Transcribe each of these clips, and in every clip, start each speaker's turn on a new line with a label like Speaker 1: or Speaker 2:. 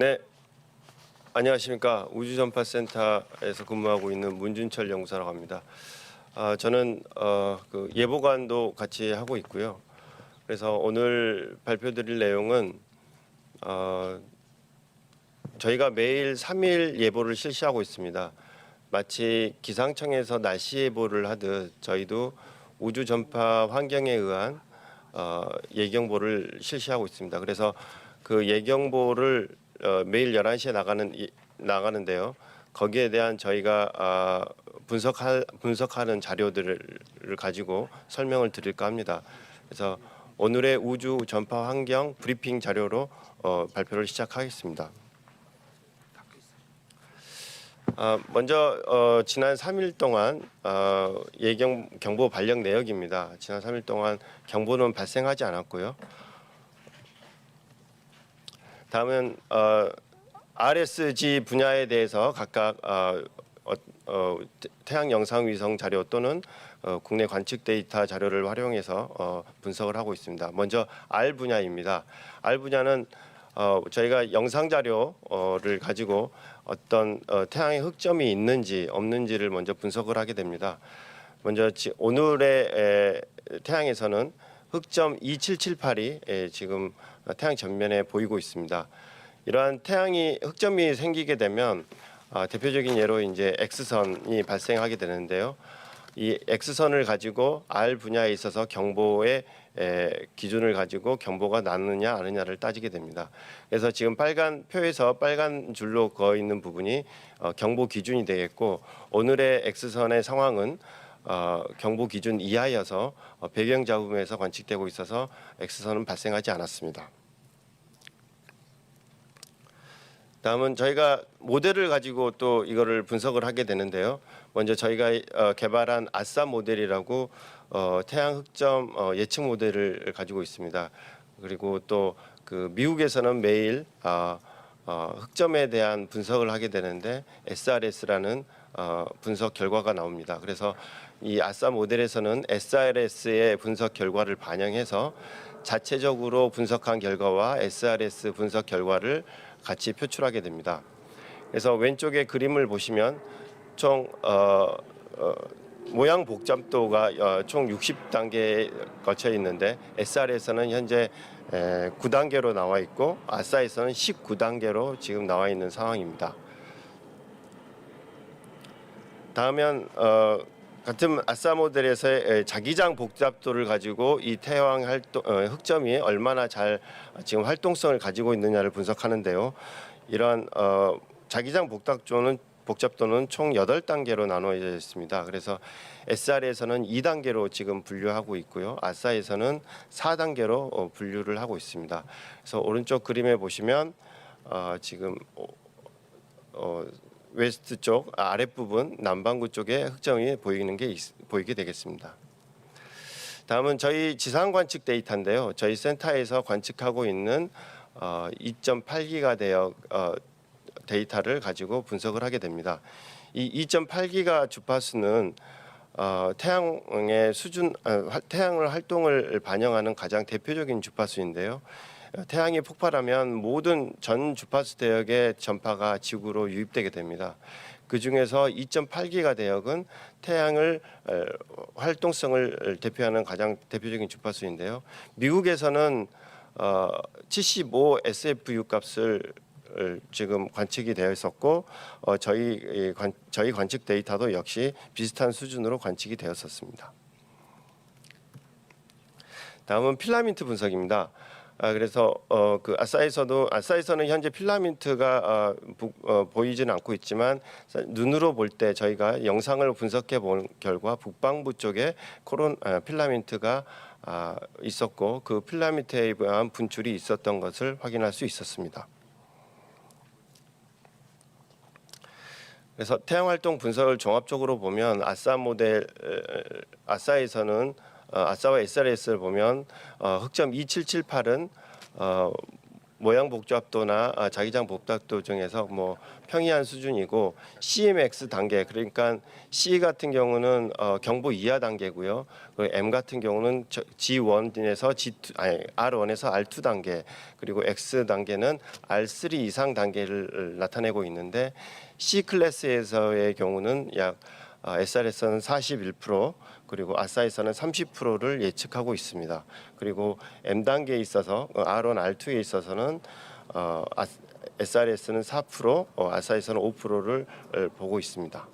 Speaker 1: 네, 안녕하십니까 우주전파센터에서 근무하고 있는 문준철 연구사라고 합니다. 아, 저는 어, 그 예보관도 같이 하고 있고요. 그래서 오늘 발표드릴 내용은 어, 저희가 매일 3일 예보를 실시하고 있습니다. 마치 기상청에서 날씨 예보를 하듯 저희도 우주 전파 환경에 의한 어, 예경보를 실시하고 있습니다. 그래서 그 예경보를 어, 매일 11시에 나가는 이- 나가는데요. 거기에 대한 저희가 아, 분석할 분석하는 자료들을 가지고 설명을 드릴까 합니다. 그래서 오늘의 우주 전파 환경 브리핑 자료로 어, 발표를 시작하겠습니다. 아, 먼저 어, 지난 3일 동안 어, 예경 경보 발령 내역입니다. 지난 3일 동안 경보는 발생하지 않았고요. 다음은 어, RSG 분야에 대해서 각각 어, 어, 어, 태- 태양 영상 위성 자료 또는 어, 국내 관측 데이터 자료를 활용해서 어, 분석을 하고 있습니다. 먼저 R 분야입니다. R 분야는 어, 저희가 영상 자료를 가지고 어떤 어, 태양의 흑점이 있는지 없는지를 먼저 분석을 하게 됩니다. 먼저 지- 오늘의 에, 태양에서는 흑점 2778이 에, 지금 태양 전면에 보이고 있습니다. 이러한 태양이 흑점이 생기게 되면 아, 대표적인 예로 이제 X선이 발생하게 되는데요. 이 X선을 가지고 R 분야에 있어서 경보의 에, 기준을 가지고 경보가 나느냐 아느냐를 따지게 됩니다. 그래서 지금 빨간 표에서 빨간 줄로 그어 있는 부분이 어, 경보 기준이 되겠고 오늘의 X선의 상황은 어, 경보 기준 이하여서 어, 배경 잡음에서 관측되고 있어서 X선은 발생하지 않았습니다. 다음은 저희가 모델을 가지고 또 이거를 분석을 하게 되는데요. 먼저 저희가 어, 개발한 아싸 모델이라고 어, 태양 흑점 어, 예측 모델을 가지고 있습니다. 그리고 또 그 미국에서는 매일 어, 어, 흑점에 대한 분석을 하게 되는데 SRS라는 어, 분석 결과가 나옵니다. 그래서 이 아싸 모델에서는 SRS의 분석 결과를 반영해서 자체적으로 분석한 결과와 SRS 분석 결과를 같이 표출하게 됩니다. 그래서 왼쪽에 그림을 보시면 총 어, 어, 모양 복잡도가 어, 총 60단계 거쳐 있는데 SR에서는 현재 에, 9단계로 나와 있고 아싸에서는 19단계로 지금 나와 있는 상황입니다. 다음은 어, 같은 아싸 모델에서의 에, 자기장 복잡도를 가지고 이 태양 활동 어, 흑점이 얼마나 잘 지금 활동성을 가지고 있느냐를 분석하는데요. 이러한 어, 자기장 복잡도는 복잡도는 총 8단계로 나눠져 있습니다. 그래서 SR에서는 2단계로 지금 분류하고 있고요. 아싸에서는 4단계로 어, 분류를 하고 있습니다. 그래서 오른쪽 그림에 보시면 어, 지금 어, 어, 웨스트 쪽 아, 아랫부분 남반구 쪽에 흑점이 보이는 게 있- 보이게 되겠습니다. 다음은 저희 지상 관측 데이터인데요. 저희 센터에서 관측하고 있는 어, 2.8기가 대역 어, 데이터를 가지고 분석을 하게 됩니다. 이 2.8기가 주파수는 어, 태양의 수준 어, 활- 태양을 활동을 반영하는 가장 대표적인 주파수인데요. 어, 태양이 폭발하면 모든 전 주파수 대역의 전파가 지구로 유입되게 됩니다. 그 중에서 2.8기가 대역은 태양을 어, 활동성을 대표하는 가장 대표적인 주파수인데요. 미국에서는 어, 75 SFU 값을 을 지금 관측이 되어 있었고 어, 저희 이 관, 저희 관측 데이터도 역시 비슷한 수준으로 관측이 되었었습니다. 다음은 필라멘트 분석입니다. 아, 그래서 어, 그 아싸에서도 아싸에서는 현재 필라멘트가 어, 부, 어, 보이지는 않고 있지만 사- 눈으로 볼 때 저희가 영상을 분석해 본 결과 북방부 쪽에 코론 아, 필라멘트가 아, 있었고 그 필라멘트에 의한 분출이 있었던 것을 확인할 수 있었습니다. 그래서 태양 활동 분석을 종합적으로 보면 아싸 모델 에, 아싸에서는 어, 아싸와 SRS를 보면 어, 흑점 2778은 어, 모양 복잡도나 아, 자기장 복잡도 중에서 뭐 평이한 수준이고 CMX 단계 그러니까 C 같은 경우는 어, 경보 이하 단계고요. 그리고 M 같은 경우는 저- G1에서 G2 아니 R1에서 R2 단계 그리고 X 단계는 R3 이상 단계를 나타내고 있는데 C 클래스에서의 경우는 약 어, SR에서는 41% 그리고 아싸에서는 30%를 예측하고 있습니다. 그리고 M 단계에 있어서 어, R1, R2에 있어서는 어, 아- SRS는 4%, 어, 아싸에서는 5%를 보고 있습니다.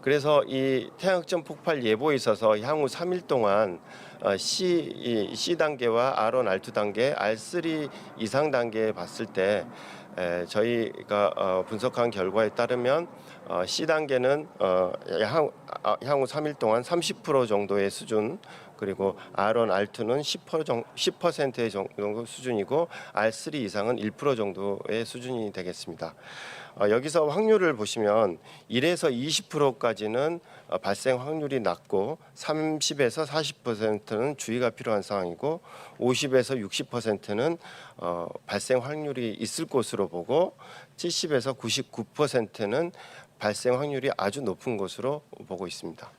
Speaker 1: 그래서 이 태양흑점 폭발 예보에 있어서 향후 3일 동안 어, C 이 C 단계와 R1, R2 단계, R3 이상 단계에 봤을 때 에, 저희가 어, 분석한 결과에 따르면 어, C 단계는 어, 향, 아, 향후 3일 동안 30% 정도의 수준 그리고 R1, R2는 10% 정도, 10%의 정도 수준이고 R3 이상은 1% 정도의 수준이 되겠습니다. 어, 여기서 확률을 보시면 1에서 20%까지는 어, 발생 확률이 낮고 30에서 40%는 주의가 필요한 상황이고 50에서 60%는 어, 발생 확률이 있을 것으로 보고 70에서 99%는 발생 확률이 아주 높은 것으로 보고 있습니다.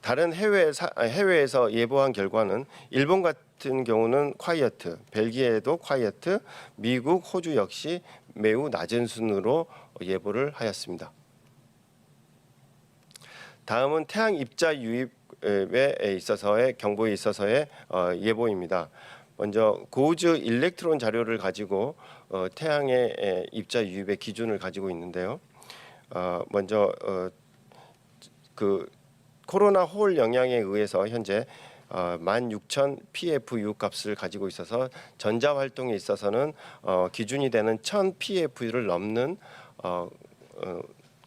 Speaker 1: 다른 해외 해외에서 예보한 결과는 일본 같은 경우는 콰이어트, 벨기에도 콰이어트, 미국, 호주 역시 매우 낮은 순으로 예보를 하였습니다. 다음은 태양 입자 유입에 있어서의 경보에 있어서의 어, 예보입니다. 먼저 고우즈 일렉트론 자료를 가지고 어, 태양의 에, 입자 유입의 기준을 가지고 있는데요. 어, 먼저 어, 그 코로나 홀 영향에 의해서 현재 어, 16,000 PFU 값을 가지고 있어서 전자 활동에 있어서는 어, 기준이 되는 1,000 PFU를 넘는 어, 어,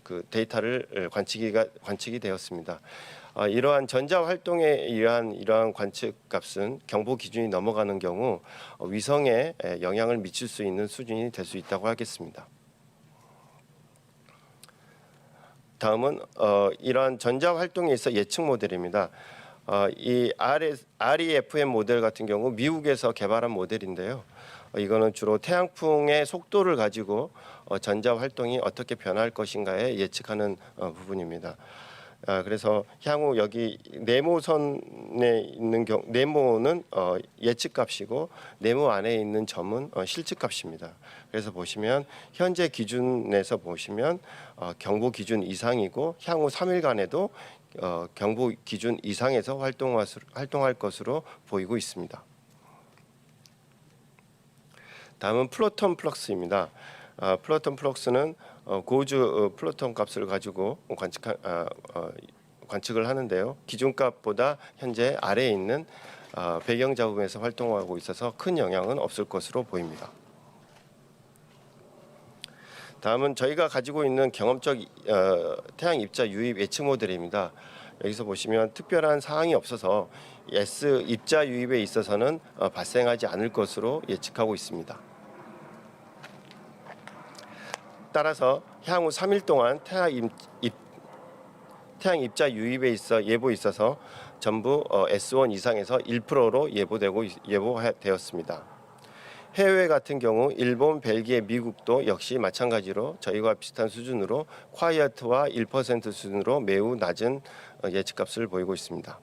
Speaker 1: 그 데이터를 관측이가 관측이 되었습니다. 어, 이러한 전자 활동에 의한 이러한 관측 값은 경보 기준이 넘어가는 경우 어, 위성에 에, 영향을 미칠 수 있는 수준이 될 수 있다고 하겠습니다. 다음은 어, 이러한 전자 활동에 있어 예측 모델입니다. 어, 이 REFM 모델 같은 경우 미국에서 개발한 모델인데요. 어, 이거는 주로 태양풍의 속도를 가지고 어, 전자 활동이 어떻게 변할 것인가에 예측하는 어, 부분입니다. 아, 그래서 향후 여기 네모선에 있는 경 네모는 어, 예측값이고 네모 안에 있는 점은 어, 실측값입니다. 그래서 보시면 현재 기준에서 보시면 어, 경보 기준 이상이고 향후 3일간에도 어, 경보 기준 이상에서 활동할 것으로 보이고 있습니다. 다음은 플로톤 플럭스입니다. 아, 플로톤 플럭스는 어, 고우주 어, 플로톤 값을 가지고 관측 아, 어, 관측을 하는데요. 기준 값보다 현재 아래에 있는 어, 배경 자국에서 활동하고 있어서 큰 영향은 없을 것으로 보입니다. 다음은 저희가 가지고 있는 경험적 어, 태양 입자 유입 예측 모델입니다. 여기서 보시면 특별한 사항이 없어서 S 입자 유입에 있어서는 어, 발생하지 않을 것으로 예측하고 있습니다. 따라서 향후 3일 동안 태양 입, 입 태양 입자 유입에 있어 예보에 있어서 전부 어, S1 이상에서 1%로 예보되고 있- 예보되었습니다. 해외 같은 경우 일본, 벨기에, 미국도 역시 마찬가지로 저희와 비슷한 수준으로 콰이어트와 1% 수준으로 매우 낮은 어, 예측값을 보이고 있습니다.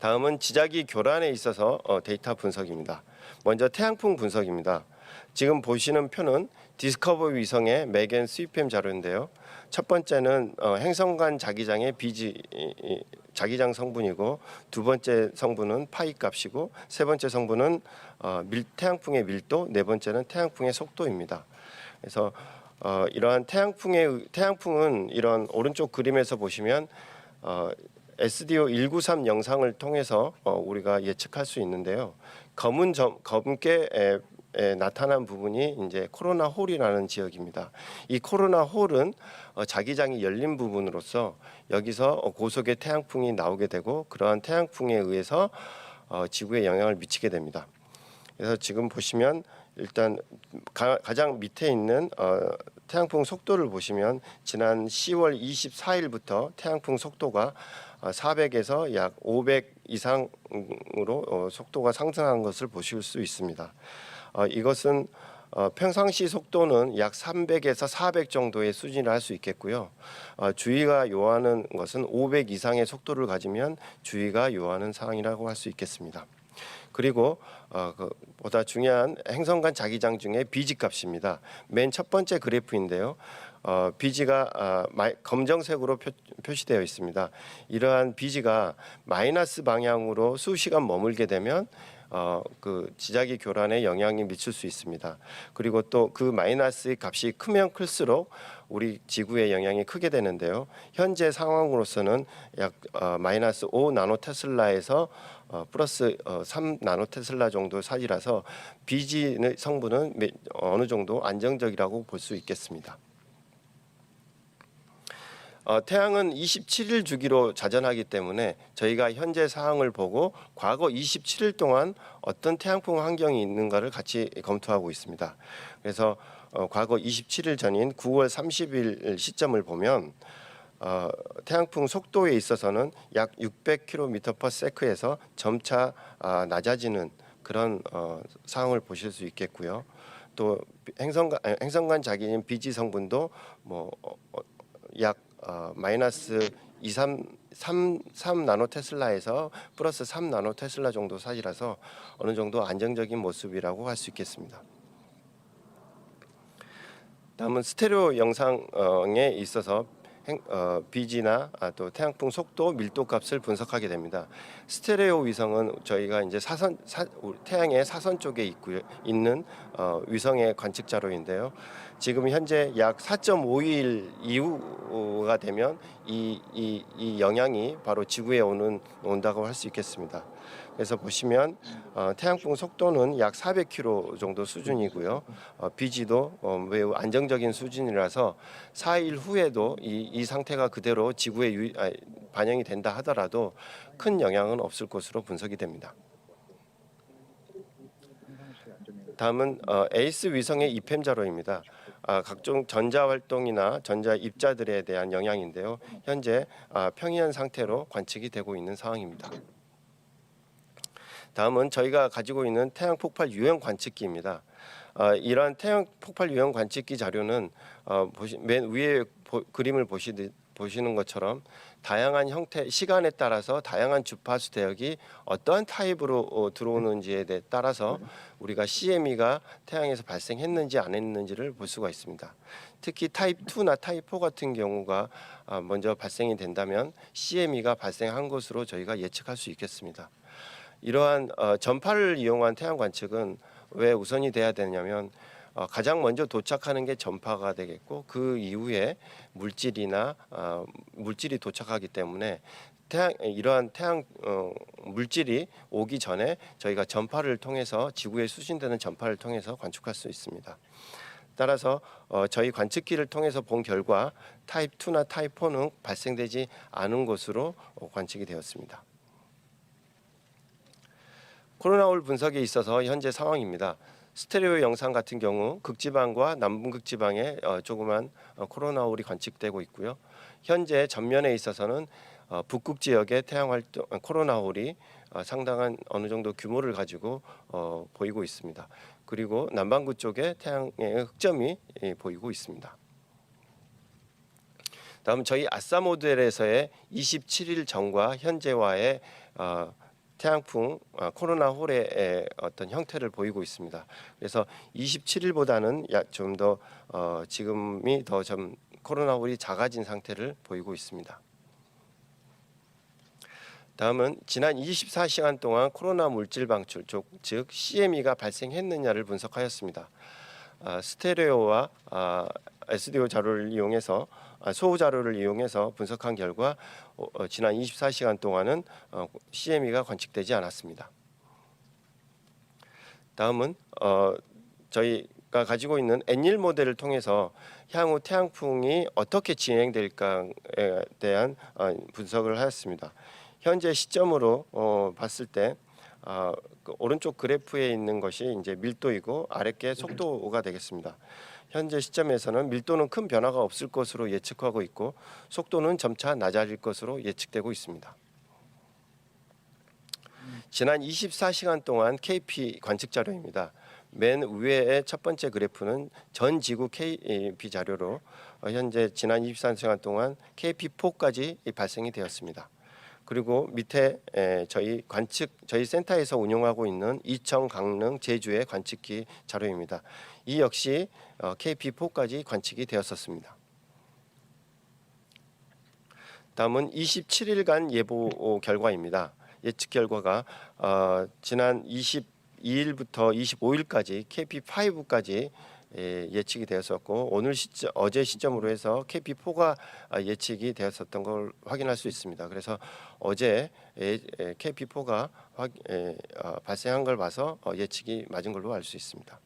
Speaker 1: 다음은 지자기 교란에 있어서 어, 데이터 분석입니다. 먼저 태양풍 분석입니다. 지금 보시는 표는 디스커버 위성의 맥앤 스위팸 자료인데요. 첫 번째는 어, 행성 간 자기장의 비지 자기장 성분이고 두 번째 성분은 파이 값이고 세 번째 성분은 어, 밀, 태양풍의 밀도, 네 번째는 태양풍의 속도입니다. 그래서 어, 이러한 태양풍의 태양풍은 이런 오른쪽 그림에서 보시면 어, SDO 193 영상을 통해서 어, 우리가 예측할 수 있는데요. 검은 점 검게 에, 에, 나타난 부분이 이제 코로나 홀이라는 지역입니다. 이 코로나 홀은 어, 자기장이 열린 부분으로서 여기서 어, 고속의 태양풍이 나오게 되고 그러한 태양풍에 의해서 어, 지구에 영향을 미치게 됩니다. 그래서 지금 보시면 일단 가, 장 밑에 있는 어, 태양풍 속도를 보시면 지난 10월 24일부터 태양풍 속도가 400에서 약 500 이상으로 어, 속도가 상승한 것을 보실 수 있습니다. 어, 이것은 어, 평상시 속도는 약 300에서 400 정도의 수준을 할 수 있겠고요. 어, 주의가 요하는 것은 500 이상의 속도를 가지면 주의가 요하는 사항이라고 할 수 있겠습니다. 그리고 어, 그 보다 중요한 행성간 자기장 중에 비지 값입니다. 맨 첫 번째 그래프인데요. 어, 비지가 아, 마- 검정색으로 표, 표시되어 있습니다. 이러한 비지가 마이너스 방향으로 수시간 머물게 되면 어, 그 지자기 교란에 영향이 미칠 수 있습니다. 그리고 또 그 마이너스의 값이 크면 클수록 우리 지구에 영향이 크게 되는데요. 현재 상황으로서는 약 어, 마이너스 5 나노 테슬라에서 어, 플러스 어, 3 나노 테슬라 정도 사이라서 비지의 성분은 매- 어느 정도 안정적이라고 볼 수 있겠습니다. 어, 태양은 27일 주기로 자전하기 때문에 저희가 현재 상황을 보고 과거 27일 동안 어떤 태양풍 환경이 있는가를 같이 검토하고 있습니다. 그래서 어, 과거 27일 전인 9월 30일 시점을 보면 어, 태양풍 속도에 있어서는 약 600km/s에서 점차 아, 낮아지는 그런 어, 상황을 보실 수 있겠고요. 또 행성간 아니, 행성간 자기인 비지 성분도 뭐약 어, 마이너스 2, 3, 3, 3 나노 테슬라에서 플러스 3 나노 테슬라 정도 사이라서 어느 정도 안정적인 모습이라고 할 수 있겠습니다. 다음은 스테레오 영상에 있어서 행, 어, 비지나 아, 또 태양풍 속도, 밀도 값을 분석하게 됩니다. 스테레오 위성은 저희가 이제 사선 사, 태양의 사선 쪽에 있고요, 있는 어, 위성의 관측 자료인데요. 지금 현재 약 4.5일 이후가 되면 이, 이, 이 영향이 바로 지구에 오는 온다고 할 수 있겠습니다. 그래서 보시면 어, 태양풍 속도는 약 400km 정도 수준이고요. 어, 비지도 어, 매우 안정적인 수준이라서 4일 후에도 이, 이 상태가 그대로 지구에 유, 아, 반영이 된다 하더라도 큰 영향은 없을 것으로 분석이 됩니다. 다음은 어, 에이스 위성의 입햄 자료입니다. 아, 각종 전자 활동이나 전자 입자들에 대한 영향인데요. 현재 아, 평이한 상태로 관측이 되고 있는 상황입니다. 다음은 저희가 가지고 있는 태양 폭발 유형 관측기입니다. 어, 이러한 태양 폭발 유형 관측기 자료는 어, 보시, 맨 위에 보, 그림을 보시, 보시는 것처럼 다양한 형태, 시간에 따라서 다양한 주파수 대역이 어떠한 타입으로 어, 들어오는지에 대해 따라서 우리가 CME가 태양에서 발생했는지 안 했는지를 볼 수가 있습니다. 특히 타입 2나 타입 4 같은 경우가 아, 먼저 발생이 된다면 CME가 발생한 것으로 저희가 예측할 수 있겠습니다. 이러한 어, 전파를 이용한 태양 관측은 왜 우선이 돼야 되냐면 어, 가장 먼저 도착하는 게 전파가 되겠고 그 이후에 물질이나 어, 물질이 도착하기 때문에 태양 이러한 태양 어, 물질이 오기 전에 저희가 전파를 통해서 지구에 수신되는 전파를 통해서 관측할 수 있습니다. 따라서 어, 저희 관측기를 통해서 본 결과 타입 2나 타입 4는 발생되지 않은 것으로 어, 관측이 되었습니다. 코로나올 분석에 있어서 현재 상황입니다. 스테레오 영상 같은 경우 극지방과 남북극지방에 어, 조그만 어, 코로나올이 관측되고 있고요. 현재 전면에 있어서는 어, 북극 지역의 태양 활동 어, 코로나올이 어, 상당한 어느 정도 규모를 가지고 어, 보이고 있습니다. 그리고 남반구 쪽에 태양의 흑점이 예, 보이고 있습니다. 다음 저희 아싸 모델에서의 27일 전과 현재와의 어, 태양풍 어, 코로나 홀의 어떤 형태를 보이고 있습니다. 그래서 27일보다는 좀더 어, 지금이 더 좀 코로나 홀이 작아진 상태를 보이고 있습니다. 다음은 지난 24시간 동안 코로나 물질 방출 쪽, 즉 CME가 발생했느냐를 분석하였습니다. 아, 스테레오와 아, SDO 자료를 이용해서 아, 소호 자료를 이용해서 분석한 결과 어, 어, 지난 24시간 동안은 어, CME가 관측되지 않았습니다. 다음은 어, 저희가 가지고 있는 N1 모델을 통해서 향후 태양풍이 어떻게 진행될까에 대한 어, 분석을 하였습니다. 현재 시점으로 어, 봤을 때 아, 그 오른쪽 그래프에 있는 것이 이제 밀도이고 아랫게 속도가 되겠습니다. 현재 시점에서는 밀도는 큰 변화가 없을 것으로 예측하고 있고 속도는 점차 낮아질 것으로 예측되고 있습니다. 지난 24시간 동안 KP 관측 자료입니다. 맨 위에의 첫 번째 그래프는 전 지구 KP 자료로 어, 현재 지난 24시간 동안 KP4까지 발생이 되었습니다. 그리고 밑에 에, 저희 관측 저희 센터에서 운영하고 있는 이청, 강릉, 제주의 관측기 자료입니다. 이 역시 어, KP4까지 관측이 되었었습니다. 다음은 27일간 예보 결과입니다. 예측 결과가 어, 지난 22일부터 25일까지 KP5까지 예, 예측이 되었었고 오늘 시점 어제 시점으로 해서 KP4가 예측이 되었었던 걸 확인할 수 있습니다. 그래서 어제 예, 예, KP4가 확, 예, 어, 발생한 걸 봐서 어, 예측이 맞은 걸로 알 수 있습니다.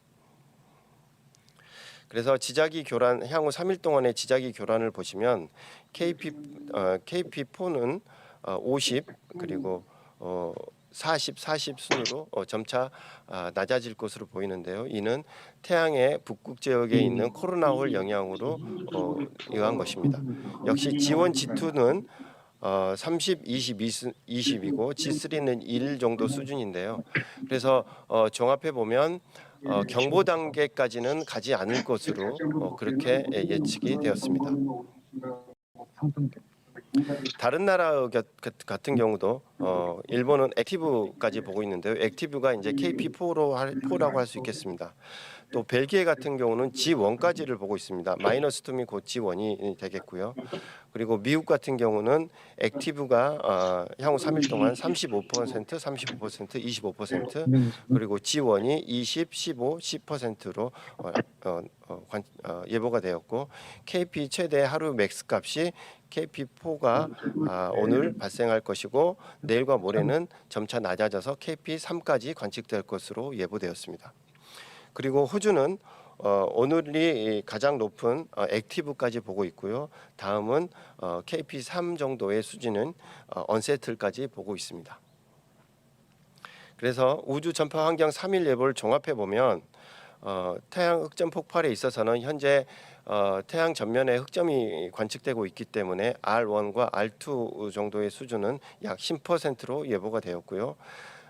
Speaker 1: 그래서 지자기 교란 향후 3일 동안의 지자기 교란을 보시면 KP 어, KP4는 어, 50 그리고 어, 40, 40 순으로 어, 점차 아, 낮아질 것으로 보이는데요. 이는 태양의 북극 지역에 있는 코로나홀 영향으로 어, 의한 것입니다. 역시 지원 G2는 어, 30, 22, 20이고 G3는 1 정도 수준인데요. 그래서 어, 종합해 보면 어, 경보 단계까지는 가지 않을 것으로 어, 그렇게 예, 예측이 되었습니다. 다른 나라 같은 경우도 어, 일본은 액티브까지 보고 있는데요. 액티브가 이제 KP4로 할, 4라고 할 수 있겠습니다. 또 벨기에 같은 경우는 G1까지를 보고 있습니다. 마이너스 2이 곧 G1이 되겠고요. 그리고 미국 같은 경우는 액티브가 어, 향후 3일 동안 35%, 35%, 25% 그리고 G1이 20, 15, 10%로 어, 어, 어, 관, 어, 예보가 되었고 KP 최대 하루 맥스 값이 KP4가 아, 오늘 발생할 것이고 내일과 모레는 점차 낮아져서 KP3까지 관측될 것으로 예보되었습니다. 그리고 호주는 어, 오늘이 가장 높은 어, 액티브까지 보고 있고요. 다음은 어, KP3 정도의 수준은 어, 언세틀까지 보고 있습니다. 그래서 우주 전파 환경 3일 예보를 종합해 보면 어, 태양 흑점 폭발에 있어서는 현재 어, 태양 전면에 흑점이 관측되고 있기 때문에 R1과 R2 정도의 수준은 약 10%로 예보가 되었고요.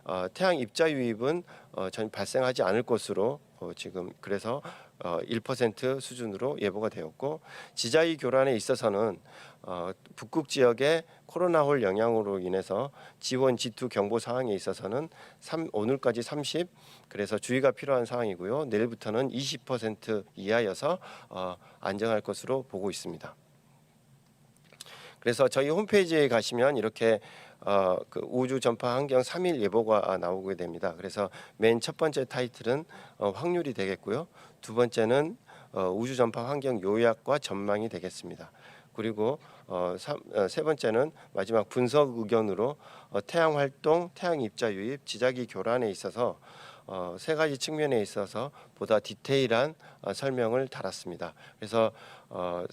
Speaker 1: 어, 태양 입자 유입은 어, 전 발생하지 않을 것으로 어, 지금 그래서 어, 1% 수준으로 예보가 되었고 지자이 교란에 있어서는 어, 북극 지역의 코로나홀 영향으로 인해서 지원 G2 경보 상황에 있어서는 3, 오늘까지 30 그래서 주의가 필요한 상황이고요. 내일부터는 20% 이하여서 어, 안정할 것으로 보고 있습니다. 그래서 저희 홈페이지에 가시면 이렇게 어, 그 우주 전파 환경 3일 예보가 나오게 됩니다. 그래서 맨 첫 번째 타이틀은 어, 확률이 되겠고요. 두 번째는 어, 우주 전파 환경 요약과 전망이 되겠습니다. 그리고 어, 삼, 어, 세 번째는 마지막 분석 의견으로 어, 태양 활동, 태양 입자 유입, 지자기 교란에 있어서 어, 세 가지 측면에 있어서 보다 디테일한 어, 설명을 달았습니다. 그래서 어,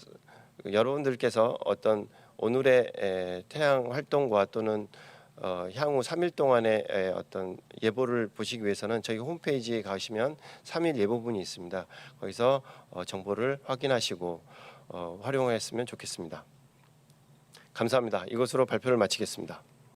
Speaker 1: 여러분들께서 어떤 오늘의 에, 태양 활동과 또는 어, 향후 3일 동안의 에, 어떤 예보를 보시기 위해서는 저희 홈페이지에 가시면 3일 예보분이 있습니다. 거기서 어, 정보를 확인하시고 어, 활용했으면 좋겠습니다. 감사합니다. 이것으로 발표를 마치겠습니다.